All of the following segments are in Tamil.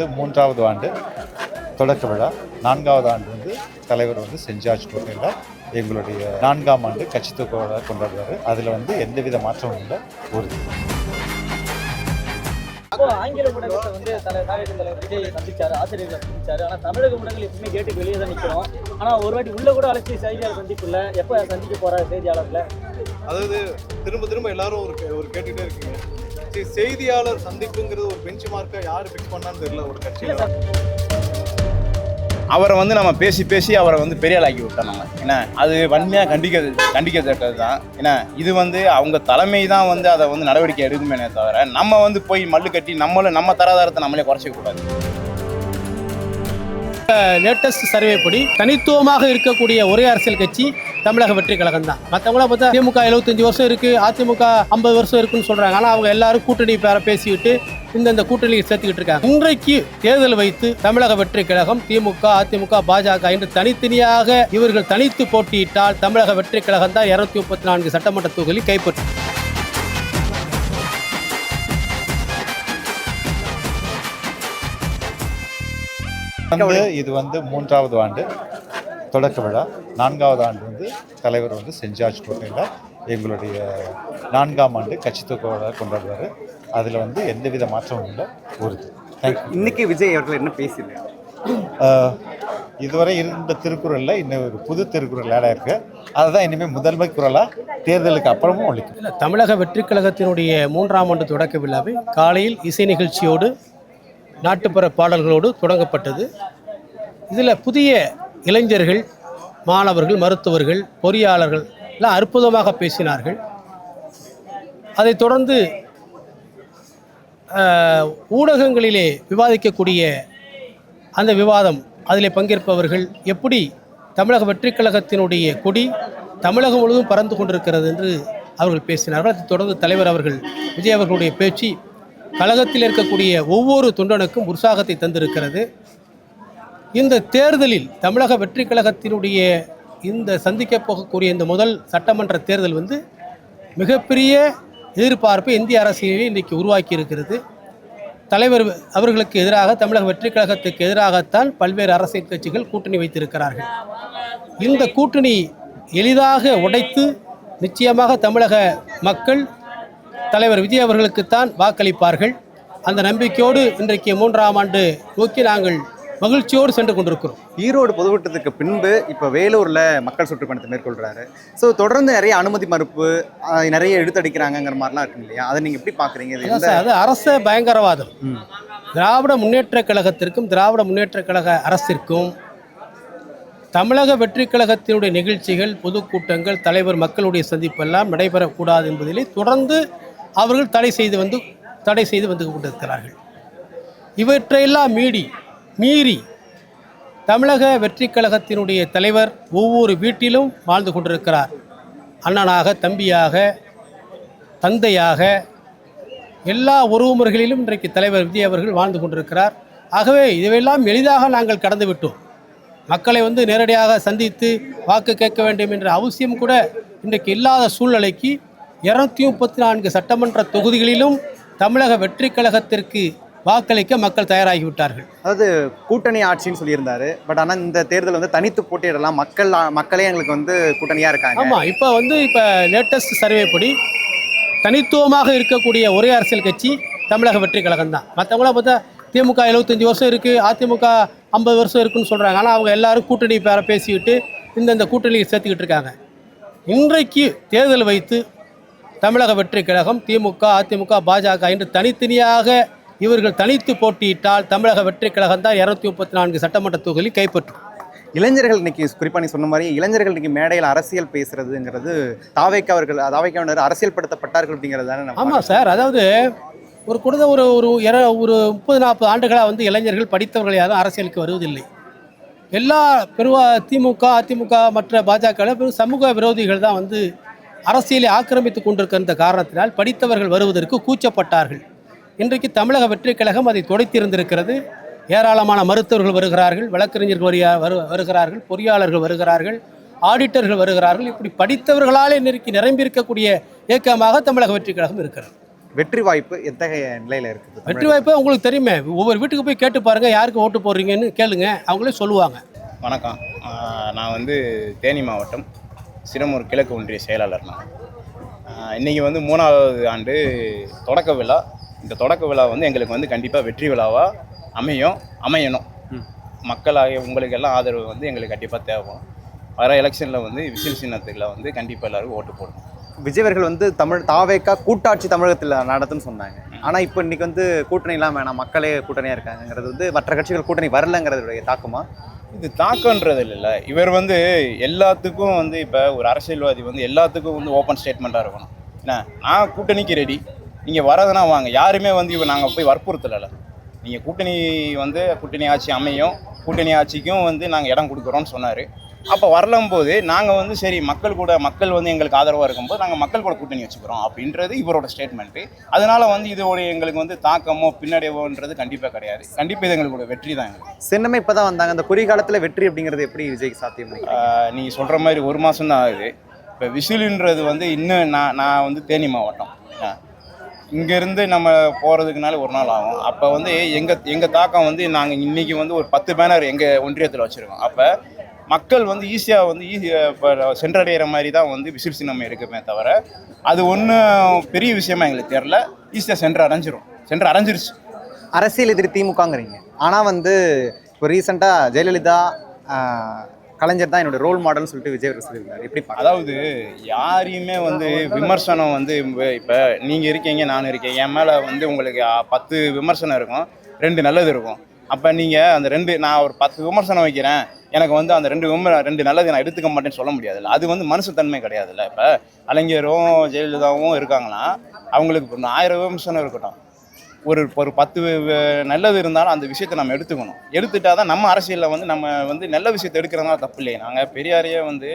இது மூன்றாவது ஆண்டு தொடக்க விழா. நான்காவது ஆண்டு வந்து தலைவர் வந்து ஜார்ஜ் கோட்டையில் எங்களுடைய நான்காம் ஆண்டு கட்சி தூக்க கொண்டாடுவார். அதில் வந்து எந்தவித மாற்றமும் இல்லை. உறுதி ஆங்கில ஊடகத்தை வந்து தலைவர் விஜய் சந்திச்சாரு ஆசிரியர்கள் சந்திச்சாரு. ஆனா தமிழக ஊடகங்கள் எப்பவுமே கேட்டு வெளியே தான் நிக்கிறோம் ஆனா ஒரு வாட்டி உள்ள கூட அழைச்சி செய்தியாளர் சந்திப்புல எப்ப சந்திக்க போறாரு செய்தியாளர்ல அதாவது திரும்ப திரும்ப எல்லாரும் ஒரு ஒரு கேட்டுட்டே இருக்கீங்க. சரி செய்தியாளர் சந்திப்புங்கிறது ஒரு பெஞ்ச் மார்க்கை யார் ஃபிக்ஸ் பண்ணான்னு தெரியல ஒரு கட்சியில். அவரை வந்து நம்ம பேசி பேசி அவரை வந்து பெரிய ஆளாக்கி விட்டோம் நம்ம. ஏன்னா அது வன்மையாக கண்டிக்க கண்டிக்கத்தக்கது தான் ஏன்னா இது வந்து அவங்க தலைமை தான் வந்து அதை வந்து நடவடிக்கை எடுக்குமே தவிர நம்ம வந்து போய் மல்லு கட்டி நம்மளும் நம்ம தராதாரத்தை நம்மளே குறைச்சிக்க கூடாது. லேட்டஸ்ட் சர்வே படி தனித்துவமாக இருக்கக்கூடிய ஒரே அரசியல் கட்சி தமிழக வெற்றி கழகம் தான். மற்றவங்கள பார்த்தா திமுக 75 வருஷம் இருக்கு அதிமுக ஐம்பது வருஷம் இருக்குன்னு சொல்றாங்க. ஆனால் அவங்க எல்லாரும் கூட்டணி பேர பேசிக்கிட்டு இந்தந்த கூட்டணியை சேர்த்துக்கிட்டு இருக்காங்க. இன்றைக்கு தேர்தல் வைத்து தமிழக வெற்றி கழகம் திமுக அதிமுக பாஜக என்று தனித்தனியாக இவர்கள் தனித்து போட்டியிட்டால் தமிழக வெற்றி கழகம் தான் இருநூத்தி முப்பத்தி நான்கு சட்டமன்ற தொகுதி கைப்பற்றும். வந்து இது வந்து மூன்றாவது ஆண்டு. தொடக்க விழா. நான்காவது ஆண்டு வந்து தலைவர் வந்து சென்ட் ஜார்ஜ் கோட்டையில் எங்களுடைய நான்காம் ஆண்டு கட்சி தூக்க கொண்டாடுவார். அதில் வந்து எந்தவித மாற்றமும் இல்லை. உறுதி தேங்க்யூ இன்னைக்கு விஜய் அவர்கள் என்ன ஆஹ் இதுவரை இருந்த திருக்குறளில் இன்னும் ஒரு புது திருக்குறள் ஆட் ஆயிருக்கு. அதுதான் இனிமேல் முதன்மை குரலாக தேர்தலுக்கு அப்புறமும் ஒழிக்கும் இல்ல, தமிழக வெற்றி கழகத்தினுடைய மூன்றாம் ஆண்டு தொடக்க விழாவை காலையில் இசை நிகழ்ச்சியோடு நாட்டுப்புற பாடல்களோடு தொடங்கப்பட்டது. இதில் புதிய இளைஞர்கள் மாணவர்கள் மருத்துவர்கள் பொறியாளர்கள் எல்லாம் அற்புதமாக பேசினார்கள். அதைத் தொடர்ந்து ஊடகங்களிலே விவாதிக்கக்கூடிய அந்த விவாதம் அதிலே பங்கேற்பவர்கள் எப்படி தமிழக வெற்றிக் கழகத்தினுடைய கொடி தமிழகம் முழுவதும் பறந்து கொண்டிருக்கிறது என்று அவர்கள் பேசினார்கள். அதைத் தொடர்ந்து தலைவர் அவர்கள் விஜய் அவர்களுடைய பேச்சு கழகத்தில் இருக்கக்கூடிய ஒவ்வொரு தொண்டனுக்கும் உற்சாகத்தை தந்திருக்கிறது. இந்த தேர்தலில் தமிழக வெற்றி கழகத்தினுடைய இந்த சந்திக்கப் போகக்கூடிய இந்த முதல் சட்டமன்ற தேர்தல் வந்து மிகப்பெரிய எதிர்பார்ப்பை இந்திய அரசியலில் இன்றைக்கு உருவாக்கி இருக்கிறது தலைவர் அவர்களுக்கு எதிராக தமிழக வெற்றி கழகத்துக்கு எதிராகத்தான் பல்வேறு அரசியல் கட்சிகள் கூட்டணி வைத்திருக்கிறார்கள். இந்த கூட்டணி எளிதாக உடைத்து நிச்சயமாக தமிழக மக்கள் தலைவர் விஜய் அவர்களுக்குத்தான் வாக்களிப்பார்கள். அந்த நம்பிக்கையோடு இன்றைக்கு மூன்றாம் ஆண்டு நோக்கி நாங்கள் மகிழ்ச்சியோடு சென்று கொண்டிருக்கிறோம். ஈரோடு பொதுக்கூட்டத்துக்கு பின்பு இப்போ வேலூர்ல மக்கள் சுற்றுப்பயணத்தை மேற்கொள்றாரு. ஸோ தொடர்ந்து நிறைய அனுமதி மறுப்பு நிறைய எடுத்தடிக்கிறாங்கங்கிற மாதிரிலாம் இருக்கு இல்லையா? அதை நீங்க எப்படி சார், அது அரச பயங்கரவாதம். திராவிட முன்னேற்ற கழகத்திற்கும் திராவிட முன்னேற்ற கழக அரசிற்கும் தமிழக வெற்றிக் கழகத்தினுடைய நிகழ்ச்சிகள் பொதுக்கூட்டங்கள் தலைவர் மக்களுடைய சந்திப்பு எல்லாம் நடைபெறக்கூடாது என்பதிலே தொடர்ந்து அவர்கள் தடை செய்து வந்து தடை செய்து வந்து கொண்டிருக்கிறார்கள். இவற்றையெல்லாம் மீறி மீறி தமிழக வெற்றி கழகத்தினுடைய தலைவர் ஒவ்வொரு வீட்டிலும் வாழ்ந்து கொண்டிருக்கிறார். அண்ணனாக தம்பியாக தந்தையாக எல்லா உறவுமுறைகளிலும் இன்றைக்கு தலைவர் விஜய் அவர்கள் வாழ்ந்து கொண்டிருக்கிறார். ஆகவே இதையெல்லாம் எளிதாக நாங்கள் கடந்து விட்டோம் மக்களை வந்து நேரடியாக சந்தித்து வாக்கு கேட்க வேண்டும் என்ற அவசியம் கூட இன்றைக்கு இல்லாத சூழ்நிலைக்கு இருநூத்தி முப்பத்தி நான்கு சட்டமன்ற தொகுதிகளிலும் தமிழக வெற்றி கழகத்திற்கு வாக்களிக்க மக்கள் தயாராகிவிட்டார்கள். அதாவது கூட்டணி ஆட்சின்னு சொல்லியிருந்தாரு. பட் ஆனா இந்த தேர்தல் வந்து தனித்து போட்டியிடலாம். மக்கள் மக்களே எங்களுக்கு வந்து கூட்டணியா இருக்காங்க. ஆமாம் இப்போ வந்து இப்போ லேட்டஸ்ட் சர்வே படி தனித்துவமாக இருக்கக்கூடிய ஒரே அரசியல் கட்சி தமிழக வெற்றி கழகம் தான். மற்றவங்கள பார்த்தா திமுக 75 வருஷம் இருக்குது அதிமுக ஐம்பது வருஷம் இருக்குன்னு சொல்கிறாங்க ஆனால் அவங்க எல்லாரும் கூட்டணி பேர பேசிக்கிட்டு இந்தந்த கூட்டணியில் சேர்த்துக்கிட்டு இருக்காங்க. இன்றைக்கு தேர்தல் வைத்து தமிழக வெற்றி கழகம் திமுக அதிமுக பாஜக என்று தனித்தனியாக இவர்கள் தனித்து போட்டியிட்டால் தமிழக வெற்றி கழகம் தான் இருநூத்தி முப்பத்தி நான்கு சட்டமன்ற தொகுதி கைப்பற்றும். இளைஞர்கள் இன்னைக்கு குறிப்பா நீ சொன்ன மாதிரி இளைஞர்கள் இன்னைக்கு மேடையில் அரசியல் பேசுறதுங்கிறது தாவைக்கு அவர்கள் தாவைக்காவினர் அரசியல் படுத்தப்பட்டார்கள் அப்படிங்கிறது தானே ஆமாம் சார் அதாவது ஒரு கொடுத்த ஒரு ஒரு இர ஒரு முப்பது நாற்பது ஆண்டுகளாக வந்து இளைஞர்கள் படித்தவர்கள் யாரும் அரசியலுக்கு வருவதில்லை. எல்லா பெருவா திமுக அதிமுக மற்ற பாஜக பெரும் சமூக விரோதிகள் தான் வந்து அரசியலை ஆக்கிரமித்து கொண்டிருக்கின்ற காரணத்தினால் படித்தவர்கள் வருவதற்கு கூச்சப்பட்டார்கள். இன்றைக்கு தமிழக வெற்றிக் கழகம் அதை துடைத்திருந்திருக்கிறது. ஏராளமான மருத்துவர்கள் வருகிறார்கள் வழக்கறிஞர்கள் வரியா வரு வருகிறார்கள் பொறியாளர்கள் வருகிறார்கள் ஆடிட்டர்கள் வருகிறார்கள். இப்படி படித்தவர்களாலே நெருக்கி நிரம்பியிருக்கக்கூடிய இயக்கமாக தமிழக வெற்றிக் கழகம் இருக்கிறது. வெற்றி வாய்ப்பு எத்தகைய நிலையில இருக்குது வெற்றி வாய்ப்பு உங்களுக்கு தெரியுமே. ஒவ்வொரு வீட்டுக்கு போய் கேட்டு பாருங்க யாருக்கு ஓட்டு போடுறீங்கன்னு கேளுங்க அவங்களே சொல்லுவாங்க. வணக்கம். நான் வந்து தேனி மாவட்டம் சிரமூர் கிழக்கு ஒன்றிய செயலாளர் நான். ஆஹ் இன்னைக்கு வந்து மூணாவது ஆண்டு தொடக்க விழா. இந்த தொடக்க விழா வந்து எங்களுக்கு வந்து கண்டிப்பாக வெற்றி விழாவாக அமையும் அமையணும். மக்களாகிய உங்களுக்கு எல்லாம் ஆதரவு வந்து எங்களுக்கு கண்டிப்பாக தேவைப்படும் வர எலெக்ஷனில் வந்து விசில் சின்னத்துக்குள்ள வந்து கண்டிப்பாக எல்லாருக்கும் ஓட்டு போடணும். விஜயவர்கள் வந்து தமிழ் தாவேக்கா கூட்டாட்சி தமிழகத்தில் நடத்துன்னு சொன்னாங்க. ஆனா இப்போ இன்னைக்கு வந்து கூட்டணி எல்லாம் வேணாம் மக்களே கூட்டணியா இருக்காங்கங்கிறது வந்து மற்ற கட்சிகள் கூட்டணி வரலங்கிறதுடைய தாக்கமா? இது தாக்கன்றது இல்லைல்ல. இவர் வந்து எல்லாத்துக்கும் வந்து இப்போ ஒரு அரசியல்வாதி வந்து எல்லாத்துக்கும் வந்து ஓப்பன் ஸ்டேட்மெண்ட்டாக இருக்கணும். என்ன? நான் கூட்டணிக்கு ரெடி நீங்கள் வரதுனா வாங்க. யாருமே வந்து இவர் நாங்கள் போய் வற்புறுத்தலை நீங்கள் கூட்டணி வந்து கூட்டணி ஆட்சி அமையும். கூட்டணி ஆட்சிக்கும் வந்து நாங்கள் இடம் கொடுக்குறோன்னு சொன்னார். அப்போ வரலும் போது நாங்கள் வந்து சரி மக்கள் கூட மக்கள் வந்து எங்களுக்கு ஆதரவாக இருக்கும்போது நாங்கள் மக்கள் கூட கூட்டணி வச்சுக்கிறோம் அப்படின்றது இவரோட ஸ்டேட்மெண்ட்டு அதனால வந்து இதோட எங்களுக்கு வந்து தாக்கமோ பின்னடைவோன்றது கண்டிப்பாக கிடையாது. கண்டிப்பாக இது எங்களுக்கு வெற்றி தான் எங்களுக்கு. சின்னமே இப்பதான் வந்தாங்க. அந்த குறுகாலத்துல வெற்றி அப்படிங்கிறது எப்படி விஜய்க்கு சாத்தியம்? நீங்கள் சொல்கிற மாதிரி ஒரு மாதம் தான் ஆகுது. இப்போ விசிலுன்றது வந்து இன்னும் நான் நான் வந்து தேனி மாவட்டம். இங்கேருந்து நம்ம போகிறதுக்குனால ஒரு நாள் ஆகும். அப்போ வந்து எங்கள் எங்கள் தாக்கம் வந்து நாங்கள் இன்றைக்கி வந்து ஒரு பத்து பேனர் எங்கள் ஒன்றியத்தில் வச்சுருக்கோம். அப்போ மக்கள் வந்து ஈஸியாக வந்து ஈஸியாக இப்போ சென்றடைகிற மாதிரி தான் வந்து விசில் சின்னம் இருக்குமே தவிர அது ஒன்றும் பெரிய விஷயமா எங்களுக்கு தெரில ஈஸியாக சென்று அடைஞ்சிரும். சென்று அடைஞ்சிருச்சு. அரசியல் எதிர் திமுகங்கிறீங்க. ஆனால் வந்து இப்போ ரீசெண்டாக ஜெயலலிதா கலைஞர் தான் என்னோட ரோல் மாடல்னு சொல்லிட்டு விஜய் அவர்கள் சொல்லியிருந்தாரு எப்படி அதாவது யாரையுமே வந்து விமர்சனம் வந்து இப்போ நீங்கள் இருக்கீங்க நான் இருக்கேன். என் மேலே வந்து உங்களுக்கு பத்து விமர்சனம் இருக்கும். ரெண்டு நல்லது இருக்கும். அப்போ நீங்கள் அந்த ரெண்டு நான் ஒரு பத்து விமர்சனம் வைக்கிறேன். எனக்கு வந்து அந்த ரெண்டு விம ரெண்டு நல்லது நான் எடுத்துக்க மாட்டேன்னு சொல்ல முடியாதுல்ல. அது வந்து மனுஷத்தன்மை கிடையாதுல்ல. இப்போ கலைஞரும் ஜெயலலிதாவும் இருக்காங்கன்னா அவங்களுக்கு ஆயிரம் விமர்சனம் இருக்கட்டும். ஒரு ஒரு பத்து நல்லது இருந்தாலும் அந்த விஷயத்தை நம்ம எடுத்துக்கணும். எடுத்துட்டா தான் நம்ம அரசியலில் வந்து நம்ம வந்து நல்ல விஷயத்தை எடுக்கிறதுனால தப்பு இல்லையே. நாங்கள் பெரியாரையே வந்து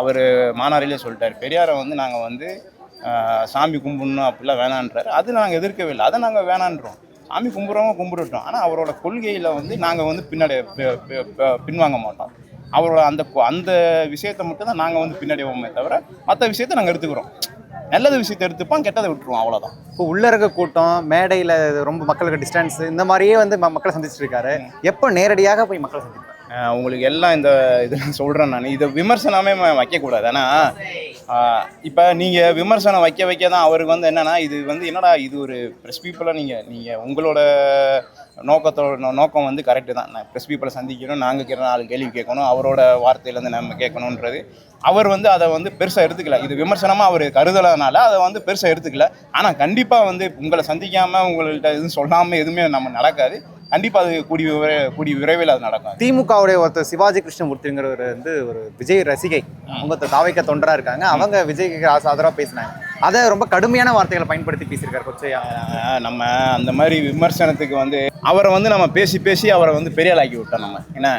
அவர் மாநாரிலே சொல்லிட்டார். பெரியாரை வந்து நாங்கள் வந்து சாமி கும்பிடணும் அப்படிலாம் வேணான்றாரு. அது நாங்கள் எதிர்க்கவே இல்லை. அதை நாங்கள் வேணான்றோம். சாமி கும்பிட்றவங்க கும்பிட்டுட்டோம் ஆனால் அவரோட கொள்கையில் வந்து நாங்கள் வந்து பின்னாடி பின்வாங்க மாட்டோம். அவரோட அந்த அந்த விஷயத்தை மட்டும் தான் நாங்கள் வந்து பின்னாடி தவிர மற்ற விஷயத்தை நாங்கள் எடுத்துக்கிறோம். நல்லது விஷயத்தை எடுத்துப்போம் கெட்டதை விட்டுருவோம் அவ்வளோதான் இப்போ உள்ள இருக்க கூட்டம் மேடையில ரொம்ப மக்களுக்கு டிஸ்டன்ஸ் இந்த மாதிரியே வந்து மக்களை சந்திச்சிட்டு இருக்காரு. எப்போ நேரடியாக போய் மக்களை சந்திப்பாரு? உங்களுக்கு எல்லாம் இந்த இதெல்லாம் சொல்கிறேன் நான். இதை விமர்சனமே வைக்கக்கூடாது. ஆனால் இப்போ நீங்கள் விமர்சனம் வைக்க வைக்க தான் அவருக்கு வந்து என்னன்னா இது வந்து என்னடா இது ஒரு ப்ரெஸ் பீப்புளாக நீங்கள் நீங்கள் உங்களோட நோக்கத்தோட நோக்கம் வந்து கரெக்டு தான். நான் ப்ரெஸ் பீப்புளை சந்திக்கணும் நாங்கள் கேட்க நாலு கேள்வி கேட்கணும் அவரோட வார்த்தையிலேருந்து நம்ம கேட்கணுன்றது. அவர் வந்து அதை வந்து பெருசாக எடுத்துக்கல. இது விமர்சனமாக அவர் கருதலைனால அதை வந்து பெருசாக எடுத்துக்கல. ஆனால் கண்டிப்பாக வந்து உங்களை சந்திக்காமல் உங்கள்கிட்ட எதுவும் சொல்லாமல் எதுவுமே நம்ம நடக்காது. கண்டிப்பாக அது கூடி விரை கூடி விரைவில் அது நடக்கும். திமுகவுடைய ஒருத்தர் சிவாஜி கிருஷ்ணமூர்த்திங்கிறவர் வந்து ஒரு விஜய் ரசிகை. அவங்க தாவைக்க தொண்டரா இருக்காங்க. அவங்க விஜய்க்கு ஆசை ஆதரவா பேசினாங்க. அதை ரொம்ப கடுமையான வார்த்தைகளை பயன்படுத்தி பேசியிருக்காரு கொச்சையா? நம்ம அந்த மாதிரி விமர்சனத்துக்கு வந்து அவரை வந்து நம்ம பேசி பேசி அவரை வந்து பெரிய ஆளாக்கி விட்டோம் நம்ம. ஏன்னா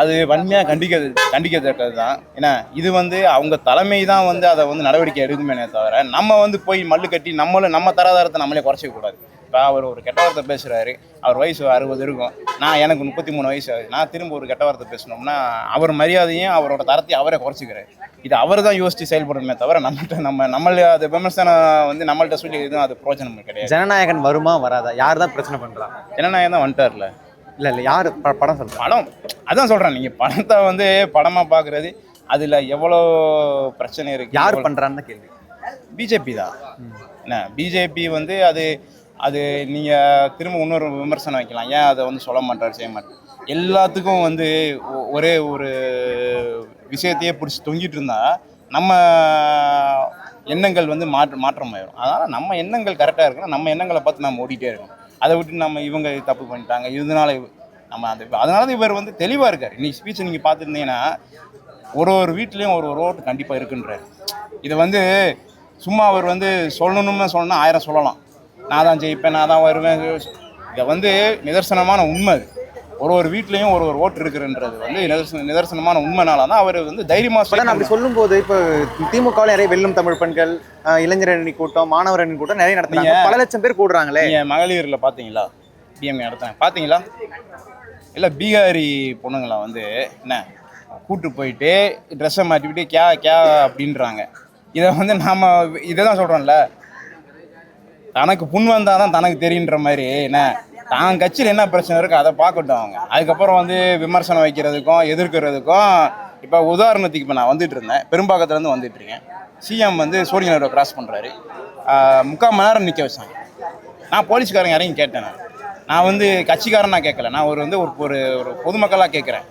அது வன்மையாக கண்டிக்க கண்டிக்கத்தக்கது தான் ஏன்னா இது வந்து அவங்க தலைமை தான் வந்து அதை வந்து நடவடிக்கை எடுக்குமே தவிர நம்ம வந்து போய் மல்லு கட்டி நம்மளும் நம்ம தராதாரத்தை நம்மளே குறைச்சிக்க கூடாது. இப்போ அவர் ஒரு கெட்ட வார்த்தை பேசுகிறாரு அவர் வயசு அறுபது இருக்கும். நான் எனக்கு முப்பத்தி மூணு வயசு ஆகுது. நான் திரும்ப ஒரு கெட்ட வார்த்தை பேசணும்னா அவர் மரியாதையும் அவரோட தரத்தையும் அவரே குறைச்சிக்கிறாரு. இது அவர் தான் யோசித்து செயல்படணுமே தவிர நம்மகிட்ட நம்ம நம்மள அது விமர்சனம் வந்து நம்மள்ட்ட சொல்லி எதுவும் அது பிரோஜனம் கிடையாது. ஜனநாயகன் வருமா வராதா? யார் தான் பிரச்சனை பண்றா? ஜனநாயகம் தான் வந்துட்டார்ல. இல்ல இல்ல யாரு? படம் சொல்றா. படம்? அதான் சொல்கிறேன் நீங்கள் படத்தை வந்து படமாக பார்க்குறது அதில் எவ்வளோ பிரச்சனை இருக்குது யார் பண்றான்னு தான் கேள்வி. பிஜேபி தான். என்ன பிஜேபி வந்து அது அது நீங்கள் திரும்ப இன்னொரு விமர்சனம் வைக்கலாம். ஏன் அதை வந்து சொல்ல மாட்டார் செய்ய மாட்டார் எல்லாத்துக்கும் வந்து ஒ- ஒரே ஒரு விஷயத்தையே பிடிச்சி தொங்கிட்டு இருந்தா நம்ம எண்ணங்கள் வந்து மாற்ற ஆயிடும் அதனால் நம்ம எண்ணங்கள் கரெக்டாக இருக்கணும். நம்ம எண்ணங்களை பார்த்து நம்ம ஓடிட்டே இருக்கணும். அதை விட்டு நம்ம இவங்க தப்பு பண்ணிட்டாங்க. இதனால நம்ம அந்த அதனால தான் இவர் வந்து தெளிவாக இருக்கார். இன்னைக்கு ஸ்பீச்சை நீங்கள் பார்த்துருந்தீங்கன்னா ஒரு ஒரு வீட்லேயும் ஒரு ஒரு ஓட்டு கண்டிப்பாக இருக்குன்றார். இதை வந்து சும்மா அவர் வந்து சொல்லணும்னு சொல்லணும்னா ஆயிரம் சொல்லலாம். நான் தான் ஜெயிப்பேன் நான் தான் வருவேன். இதை வந்து நிதர்சனமான உண்மை. ஒரு ஒரு வீட்லேயும் ஒரு ஒரு ஓட்டு இருக்குன்றது வந்து நிதர்சன நிதர்சனமான உண்மைனால தான் அவர் வந்து தைரியமாக பட் அப்படி சொல்லும்போது இப்போ திமுகவில் நிறைய வெல்லும் தமிழ் பெண்கள் இளைஞர் அணி கூட்டம் மாணவர் அணி கூட்டம் நிறைய நடத்துறாங்க. பல லட்சம் பேர் கூடுறாங்களே. நீங்கள் மகளிரில் பார்த்தீங்களா டிஎம்ஏ நடத்தாங்க பார்த்தீங்களா இல்லை பீகாரி பொண்ணுங்களா வந்து என்ன? கூட்டு போயிட்டு ட்ரெஸ்ஸை மாட்டிவிட்டு கே கே அப்படின்றாங்க. இதை வந்து நாம் இதை தான் சொல்கிறோம்ல தனக்கு புண் வந்தால் தான் தனக்கு தெரியுன்ற மாதிரி என்ன? தான் கட்சியில் என்ன பிரச்சனை இருக்கோ அதை பார்க்கட்டும் அவங்க. அதுக்கப்புறம் வந்து விமர்சனம் வைக்கிறதுக்கும் எதிர்க்கிறதுக்கும் இப்போ உதாரணத்துக்கு இப்போ நான் வந்துட்டு இருந்தேன். பெரும்பாக்கத்துலேருந்து வந்துட்டு இருக்கேன். சிஎம் வந்து சோழிங்கரோட கிராஸ் பண்ணுறாரு முக்கால் மணி நேரம் நிற்க வச்சாங்க. நான் போலீஸ்காரங்க இறங்கி கேட்டேன் நான். நான் வந்து கட்சிக்காரன் நான் கேட்கல. நான் ஒரு வந்து ஒரு ஒரு ஒரு பொதுமக்களாக கேட்குறேன்.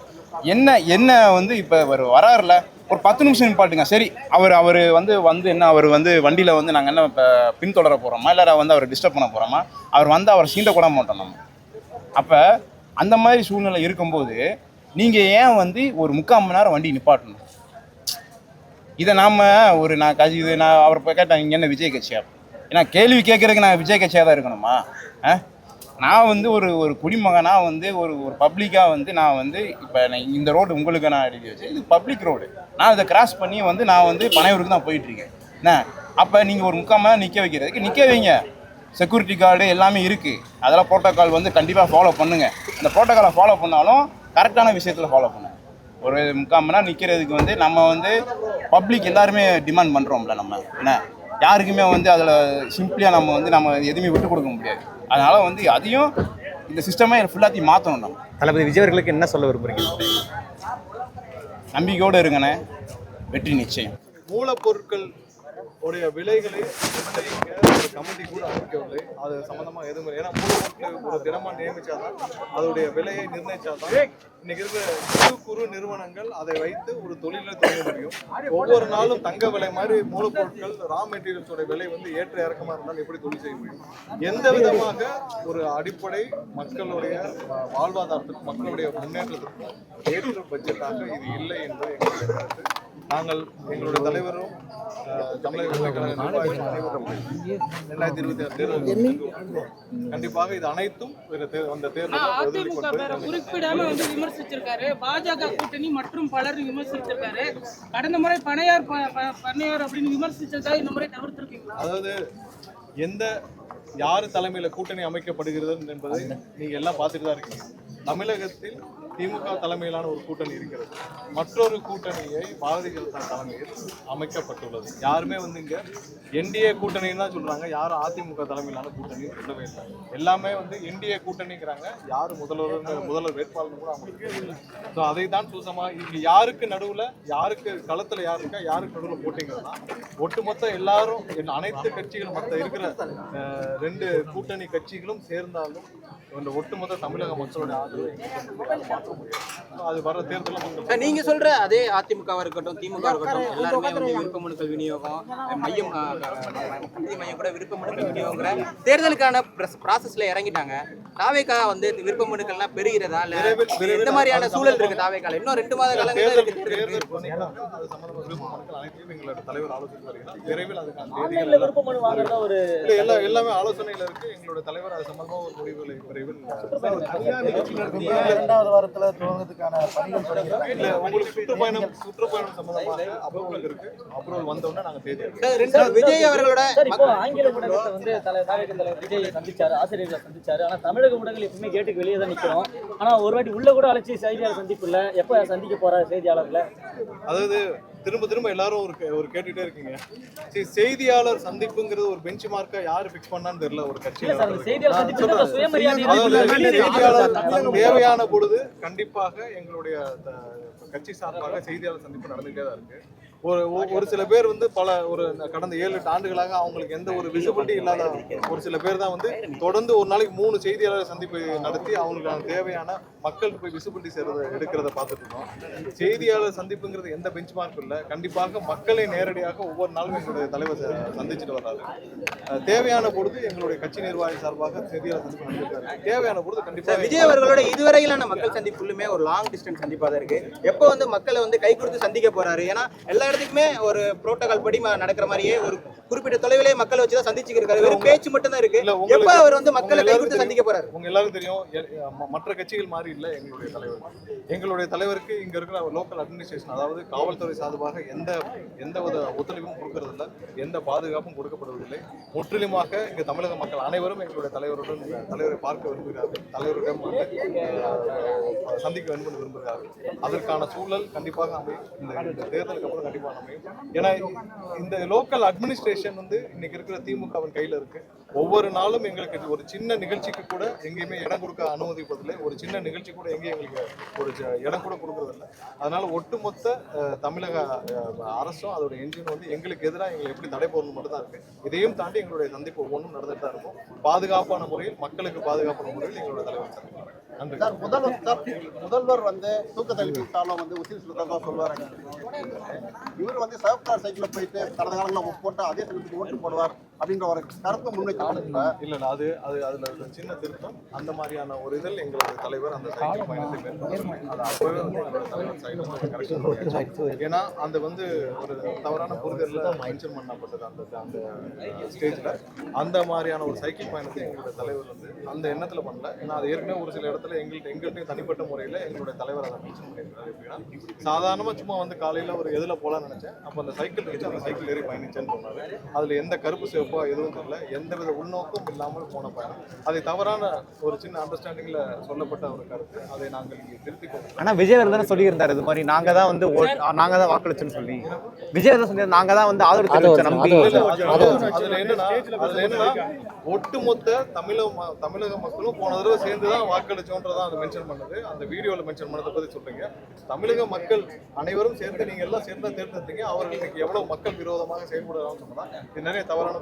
என்ன என்ன வந்து இப்போ ஒரு வராருல ஒரு பத்து நிமிஷம் நிப்பாட்டுங்க. சரி அவர் அவர் வந்து வந்து என்ன அவர் வந்து வண்டியில் வந்து நாங்கள் என்ன இப்போ பின்தொடர போகிறோமா இல்லை வந்து அவர் டிஸ்டர்ப் பண்ண போகிறோமா அவர் வந்து அவர் சீண்ட கூட மாட்டோம் நம்ம. அப்போ அந்த மாதிரி சூழ்நிலை இருக்கும்போது நீங்கள் ஏன் வந்து ஒரு முக்கால் மணி நேரம் வண்டி நிப்பாட்டணும்? இதை நாம் ஒரு நான் கட்சி இது நான் அவரை போய் கேட்டேன் இங்கே என்ன விஜய் கட்சியா? ஏன்னா கேள்வி கேட்குறதுக்கு நான் விஜய் கட்சியாக தான் இருக்கணுமா? ஆ? நான் வந்து ஒரு ஒரு குடிமகனாக வந்து ஒரு ஒரு பப்ளிக்காக வந்து நான் வந்து இப்போ நான் இந்த ரோடு உங்களுக்கு நான் எழுதி வச்சேன். இது பப்ளிக் ரோடு நான் இதை கிராஸ் பண்ணி வந்து நான் வந்து பனையூருக்கு தான் போயிட்டுருக்கேன் என்ன? அப்போ நீங்கள் ஒரு முக்கால் மணி நேரம் நிற்க வைக்கிறதுக்கு நிற்க வைங்க. செக்யூரிட்டி கார்டு எல்லாமே இருக்குது அதெல்லாம் ப்ரோட்டோக்கால் வந்து கண்டிப்பாக ஃபாலோ பண்ணுங்கள் அந்த ப்ரோட்டோக்காலை ஃபாலோ பண்ணாலும் கரெக்டான விஷயத்தில் ஃபாலோ பண்ணுங்கள் ஒரு முக்கால் மணி நேரம் நிற்கிறதுக்கு வந்து நம்ம வந்து பப்ளிக் எல்லாருமே டிமாண்ட் பண்ணுறோம்ல நம்ம. என்ன? யாருக்குமே வந்து அதில் சிம்பிளியாக நம்ம வந்து நம்ம எதுவுமே விட்டு கொடுக்க முடியாது. அதனால் வந்து அதையும் இந்த சிஸ்டமே ஃபுல்லாத்தையும் மாற்றணும் நம்ம. தளபதி விஜய் அவர்களுக்கு என்ன சொல்ல விரும்புறீங்க? நம்பிக்கையோடு இருங்கண்ணே. வெற்றி நிச்சயம். மூலப்பொருட்கள் உடைய விலைகளை நிர்ணயிக்க ஒரு கமிட்டி கூட அமைக்கவில்லை. அது சம்பந்தமா எதுவும் இல்லை. ஏன்னா மூலப்பொருட்களை ஒரு தினமா நியமிச்சாதான் அதோடைய விலையை நிர்ணயிச்சாதான் இன்னைக்கு இருக்கிற சிறு குறு நிறுவனங்கள் அதை வைத்து ஒரு தொழிலை தொடங்க முடியும். ஒவ்வொரு நாளும் தங்க விலை மாதிரி மூலப்பொருட்கள் ரா மெட்டீரியல்ஸோட விலை வந்து ஏற்ற இறக்கமா இருந்தால் எப்படி தொழில் செய்ய முடியும்? எந்த விதமாக ஒரு அடிப்படை மக்களுடைய வாழ்வாதாரத்துக்கும் மக்களுடைய முன்னேற்றத்திற்கும் ஏற்ற பட்ஜெட்டாக இது இல்லை என்பது எங்களுடைய கருத்து நாங்கள் எங்களுடைய தலைவரும் தமிழக நிர்வாகிகள் அனைவரும் ரெண்டாயிரத்தி இருபத்தி ஆறு தேர்தல் கண்டிப்பாக இது அனைத்தும் அந்த பேரை குறிப்பிடாம வந்து விமர்சிச்சிருக்காரு. பாஜக கூட்டணி மற்றும் பலர் விமர்சிச்சிருக்காரு. கடந்த முறை பனையார் ப- ப- பண்ணையார் அப்படின்னு விமர்சிச்சதா இந்த முறை தவிர்த்திருக்கீங்களா? அதாவது எந்த யார் தலைமையில கூட்டணி அமைக்கப்படுகிறது என்பதை நீங்க எல்லாம் பார்த்துட்டு தான் இருக்கீங்க. தமிழகத்தில் திமுக தலைமையிலான ஒரு கூட்டணி இருக்கிறது. மற்றொரு கூட்டணியை பாரதிய ஜனதா தலைமையில் அமைக்கப்பட்டுள்ளது. யாருமே வந்து இங்கே என்டிஏ கூட்டணின்னு தான் சொல்கிறாங்க யாரும் அதிமுக தலைமையிலான கூட்டணி சொல்லவே இல்லை. எல்லாமே வந்து என்டிஏ கூட்டணிங்கிறாங்க. யார் முதல்வர் முதல்வர் வேட்பாளர் கூட அவங்களுக்கு தெரியல. ஸோ அதை தான் சூசமாக இங்கே யாருக்கு நடுவில் யாருக்கு களத்தில் யார் இருக்கா யாருக்கு நடுவில் போட்டிங்கன்னா ஒட்டுமொத்த எல்லாரும் என் அனைத்து கட்சிகளும் மற்ற இருக்கிற ரெண்டு கூட்டணி கட்சிகளும் சேர்ந்தாலும் இந்த ஒட்டுமொத்த தமிழக மக்களுடைய ஆதரவு நீங்க சொல்ற அதே அதிமுகவா இருக்கட்டும் திமுக இருக்கட்டும் எல்லாருமே வந்து விருப்ப மனுக்கள் விநியோகம் மையம் மையம் கூட விருப்ப மனுக்கள் விநியோகங்கிற தேர்தலுக்கான ப்ராசஸ்ல இறங்கிட்டாங்க. தாவேக்கா வந்து விருப்ப மனுக்கள்லாம் பெருகிறதா இல்ல எந்த மாதிரியான சூழல் இருக்கு தாவேக்கால? இன்னும் ரெண்டு மாத காலங்கள் எல்லாமே ஆலோசனையில இருக்கு. எங்களோட தலைவர் அது சம்பந்தமா ஒரு முடிவுகளை விரைவில் இரண்டாவது வாரத்துல துவங்கறதுக்கான பணிகள் உங்களுக்கு சுற்றுப்பயணம் சுற்றுப்பயணம் சம்பந்தமாக அப்ரூவல் இருக்கு. அப்ரூவல் வந்தோடனே நாங்க விஜய் அவர்களோட இப்போ ஆங்கில ஊடகத்தை வந்து தலை தாவேக தலைவர் விஜய் சந்திச்சாரு ஆசிரியர்களை சந்திச்சாரு. ஆனா தமிழக ஊடகங்கள் எப்பவுமே கேட்டுக்கு வெளியே தான் நிக்கிறோம் ஆனா ஒரு வாட்டி உள்ள கூட அழைச்சி செய்தியாளர் சந்திப்பு இல்ல. எப்ப சந்திக்க போறாரு செய்தியாளர்களை? அதாவது திரும்ப திரும்ப எல்லாரும் ஒரு கேட்டுட்டே இருக்கீங்க. சரி செய்தியாளர் சந்திப்புங்கிறது ஒரு பெஞ்ச் மார்க்கா யாரு ஃபிக்ஸ் பண்ணான்னு தெரியல ஒரு கட்சியில தேவையான பொழுது கண்டிப்பாக எங்களுடைய கட்சி சார்பாக செய்தியாளர் சந்திப்பு நடந்துகிட்டே தான் இருக்கு. ஒரு ஒரு சில பேர் வந்து பல ஒரு கடந்த ஏழு எட்டு ஆண்டுகளாக அவங்களுக்கு எந்த ஒரு விசிபிலிட்டி இல்லாத ஒரு சில பேர் தான் வந்து தொடர்ந்து ஒரு நாளைக்கு மூணு செய்தியாளர் சந்திப்பு நடத்தி அவங்களுக்கான தேவையான மக்களுக்கு போய் விசிபிலிட்டி செய்யறத எடுக்கிறத பார்த்துட்டு இருக்கோம் செய்தியாளர் சந்திப்புங்கிறது எந்த பெஞ்ச் மார்க்கும் இல்லை. கண்டிப்பாக மக்களை நேரடியாக ஒவ்வொரு நாளும் எங்களுடைய தலைவர் சந்திச்சுட்டு வர்றாரு. தேவையான பொழுது எங்களுடைய கட்சி நிர்வாகி சார்பாக செய்தியாளர் சந்திப்பு நடந்திருக்காரு தேவையான பொழுது கண்டிப்பாக விஜய் அவர்களோட இதுவரையிலான மக்கள் சந்திப்புலுமே ஒரு லாங் டிஸ்டன்ஸ் சந்திப்பாக தான் இருக்கு. எப்போ வந்து மக்களை வந்து கை கொடுத்து சந்திக்க போறாரு? ஏன்னா எல்லா இடத்துக்குமே ஒரு புரோட்டோகால் படி நடக்கிற மாதிரியே ஒரு குறிப்பிட்ட தொலைவிலே மக்களை வச்சு தான் சந்திச்சுட்டு இருக்காரு வெறும் பேச்சு மட்டும் தான் இருக்கு எப்போ அவர் வந்து மக்களை கை எல்லாருக்கும் கொடுத்து சந்திக்க போறாரு? உங்க எல்லாரும் தெரியும். மற்ற கட்சிகள் மாதிரி இல்லை எங்களுடைய தலைவர். எங்களுடைய தலைவருக்கு இங்க இருக்கிற லோக்கல் அட்மினிஸ்ட்ரேஷன் அதாவது காவல்துறை சார்பாக எந்த எந்த வித ஒத்துழைப்பும் கொடுக்கறதில்ல எந்த பாதுகாப்பும் கொடுக்கப்படுவதில்லை. முற்றிலுமாக இங்க தமிழக மக்கள் அனைவரும் எங்களுடைய தலைவருடன் தலைவரை பார்க்க விரும்புகிறார்கள். தலைவரிடம் சந்திக்க வேண்டும் விரும்புகிறார்கள். அதற்கான சூழல் கண்டிப்பாக அமையும் இந்த இந்த தேர்தலுக்கு அப்புறம் கண்டிப்பாக அமையும் ஏன்னா இந்த லோக்கல் அட்மினிஸ்ட்ரேஷன் வந்து இன்னைக்கு இருக்கிற திமுகவின் கையில இருக்கு. ஒவ்வொரு நாளும் எங்களுக்கு ஒரு சின்ன நிகழ்ச்சிக்கு கூட எங்கேயுமே இடம் கொடுக்க அனுமதிப்பதில்லை. ஒரு சின்ன நிகழ்ச்சி கூட எங்கேயும் எங்களுக்கு ஒரு ஜ- இடம் கூட கொடுக்கறதில்ல. அதனால ஒட்டுமொத்த தமிழக அரசும் அதோட என்ஜின் வந்து எங்களுக்கு எதிராக எங்களை எப்படி தடை போடணும் மட்டும் தான் இருக்கு. இதையும் தாண்டி எங்களுடைய சந்திப்பு ஒவ்வொன்றும் நடந்துட்டு தான் இருக்கும். பாதுகாப்பான முறையில் மக்களுக்கு பாதுகாப்பான முறையில் எங்களுடைய தலைவர் நன்றி. சார் முதல்வர் சார் முதல்வர் வந்து தூக்க தள்ளி விட்டாலும் வந்து உச்சில் சிலதான் சொல்லுவார். இவர் வந்து சவப்கார் சைக்கிளில் போயிட்டு கடந்த காலங்களில் போட்டு அதே சமயத்துக்கு ஓட்டு போடுவார். அப்படின்ற ஒரு கருத்தை முன்வைக்கிறாங்க இல்ல இல்ல அது அது அதுல ஒரு சின்ன திருத்தம் அந்த மாதிரியான ஒரு இதில் எங்களோட தலைவர் அந்த சைக்கிள் பயணத்தை அப்பவே வந்து எங்களோட தலைவர் பண்ணியாச்சு. ஏன்னா அந்த வந்து ஒரு தவறான புரிதல்ல மென்ஷன் பண்ணப்பட்டது அந்த அந்த ஸ்டேஜ்ல அந்த மாதிரியான ஒரு சைக்கிள் பயணத்தை எங்களோட தலைவர் வந்து அந்த எண்ணத்துல பண்ணல. ஏன்னா அது ஏற்கனவே ஒரு சில இடத்துல எங்கள்கிட்ட எங்கள்கிட்ட தனிப்பட்ட முறையில எங்களுடைய தலைவர் அதை மென்ஷன் பண்ணியிருக்காரு எப்படின்னா சாதாரணமா சும்மா வந்து காலையில ஒரு எதுல போலாம்னு நினைச்சேன். அப்போ அந்த சைக்கிள் இருந்துச்சு அந்த சைக்கிள் ஏறி பயணிச்சேன்னு சொன்னாரு. அதுல எந்த கருப்பு சிவப்போ எதுவும் தெரியல. எந்தவித உள்நோக்கம் இல்லாமல் போன பயணம். அதை தவறான ஒரு சின்ன அண்டர்ஸ்டாண்டிங்ல சொல்லப்பட்ட ஒரு கருத்து. அதை நாங்கள் இங்கே திருத்திக் கொண்டோம் ஆனா விஜய் தான் சொல்லியிருந்தாரு இது மாதிரி. நாங்க தான் வந்து நாங்க தான் வாக்களிச்சோன்னு சொல்லி. விஜய் தான் சொல்லி நாங்க தான் வந்து ஆதரவு தெரிவிச்ச நம்பி. இல்ல, அதுல என்னன்னா அதுல என்னன்னா ஒட்டுமொத்த தமிழக தமிழக மக்களும் போன தடவை சேர்ந்து தான் வாக்களிச்சோன்றதான் அது மென்ஷன் பண்ணது. அந்த வீடியோல மென்ஷன் பண்ணதை பத்தி சொல்றீங்க தமிழக மக்கள் அனைவரும் சேர்ந்து நீங்க எல்லாம் சேர்ந்து தேர்ந்தெடுத்தீங்க. அவர்களுக்கு எவ்வளவு மக்கள் விரோதமாக செயல்படுறாங்கன்னு சொன்னா இது நிறைய தவறான